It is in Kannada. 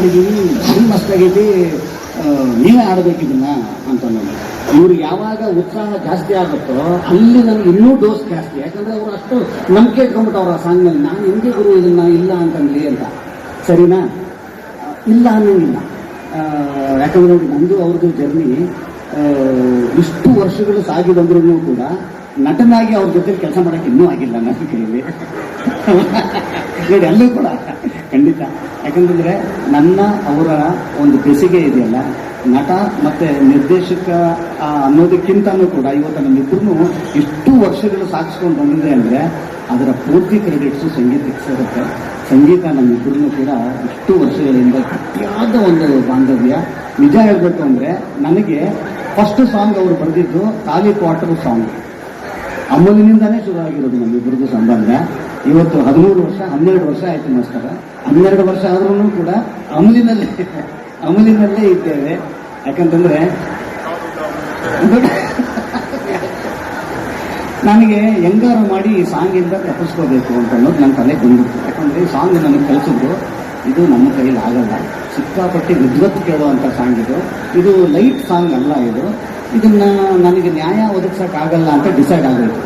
ಮಾಡಿದ್ದೀವಿ ಭಾರಿ ಮಸ್ತಾಗೈತಿ ನೀವೇ ಆಡ್ಬೇಕು ಇದನ್ನ ಅಂತ ನಾನು ಇವ್ರಿಗೆ ಯಾವಾಗ ಉತ್ಸಾಹ ಜಾಸ್ತಿ ಆಗುತ್ತೋ, ಅಲ್ಲಿ ನನಗೆ ಇನ್ನೂ ಡೋಸ್ ಜಾಸ್ತಿ. ಯಾಕಂದ್ರೆ ಅವ್ರು ಅಷ್ಟು ನಂಬಿಕೆ ಇಟ್ಕೊಂಡ್ಬಿಟ್ಟವ್ರ ಆ ಸಾಂಗ್ನಲ್ಲಿ ನಾನು ಹೆಂಗೆ ಗುರು, ಇದನ್ನ ಇಲ್ಲ ಅಂತಂದ್ಲಿ ಅಂತ. ಸರಿನಾ? ಇಲ್ಲ ಅನ್ನೋಂಗಿಲ್ಲ. ಯಾಕಂದ್ರೆ ನೋಡಿ, ನಂದು ಅವ್ರದ್ದು ಜರ್ನಿ ಇಷ್ಟು ವರ್ಷಗಳು ಸಾಗಿದಂದ್ರೂ ಕೂಡ ನಟನಾಗಿ ಅವ್ರ ಜೊತೆ ಕೆಲಸ ಮಾಡಕ್ಕೆ ಇನ್ನೂ ಆಗಿಲ್ಲ ನನ್ನ ಕೈಯಲ್ಲಿ. ನೋಡಿ, ಅಲ್ಲೂ ಕೂಡ ಖಂಡಿತ. ಯಾಕಂತಂದ್ರೆ ನನ್ನ, ಅವರ ಒಂದು ಬೆಸಿಗೆ ಇದೆಯಲ್ಲ, ನಟ ಮತ್ತೆ ನಿರ್ದೇಶಕ ಅನ್ನೋದಕ್ಕಿಂತನೂ ಕೂಡ ಇವತ್ತು ನಮ್ಮಿಬ್ಬರು ಇಷ್ಟು ವರ್ಷಗಳು ಸಾಗಿಸ್ಕೊಂಡು ಬಂದಿದೆ ಅಂದ್ರೆ ಅದರ ಪೂರ್ತಿ ಕ್ರೆಡಿಟ್ಸು ಸಂಗೀತಕ್ಕೆ ಸೇರುತ್ತೆ ಸಂಗೀತ ನಮ್ಮಿಬ್ಬರು ಕೂಡ ಇಷ್ಟು ವರ್ಷಗಳಿಂದ ಗಟ್ಟಿಯಾದ ಒಂದು ಬಾಂಧವ್ಯ. ನಿಜ ಹೇಳ್ಬೇಕು ಅಂದ್ರೆ ನನಗೆ ಫಸ್ಟ್ ಸಾಂಗ್ ಅವರು ಬರೆದಿದ್ದು ತಾಲಿ ಕ್ವಾರ್ಟರ್ ಸಾಂಗ್ ಅಮೂಲಿನಿಂದಾನೇ ಶುರು ಆಗಿರೋದು ನಮ್ಮಿಬ್ಬರದ್ದು ಸಂಬಂಧ. ಇವತ್ತು ಹದಿಮೂರು ವರ್ಷ, ಹನ್ನೆರಡು ವರ್ಷ ಆಯ್ತು ಮಾಸ್ತರ. ಹನ್ನೆರಡು ವರ್ಷ ಆದ್ರೂ ಕೂಡ ಅಮಲಿನಲ್ಲೇ ಅಮಲಿನಲ್ಲೇ ಇದ್ದೇವೆ. ಯಾಕಂತಂದ್ರೆ ನನಗೆ ಹೆಂಗಾರು ಮಾಡಿ ಈ ಸಾಂಗಿಂದ ತಪ್ಪಿಸ್ಕೋಬೇಕು ಅಂತ ಅನ್ನೋದು ನನ್ನ ತಲೆ ಬಂದಿತ್ತು ಯಾಕಂದ್ರೆ ಈ ಸಾಂಗ್ ನನಗೆ ಕಲಿಸಿದ್ರು ಇದು ನಮ್ಮ ಕೈಯಲ್ಲಿ ಆಗಲ್ಲ. ಸಿಕ್ಕಾಪಟ್ಟೆ ವಿದ್ವತ್ ಕೇಳುವಂಥ ಸಾಂಗ್ ಇದು. ಇದು ಲೈಟ್ ಸಾಂಗ್ ಅಲ್ಲ ಇದು. ಇದನ್ನ ನನಗೆ ನ್ಯಾಯ ಒದಗಿಸೋಕ್ಕಾಗಲ್ಲ ಅಂತ ಡಿಸೈಡ್ ಆಗಬೇಕು.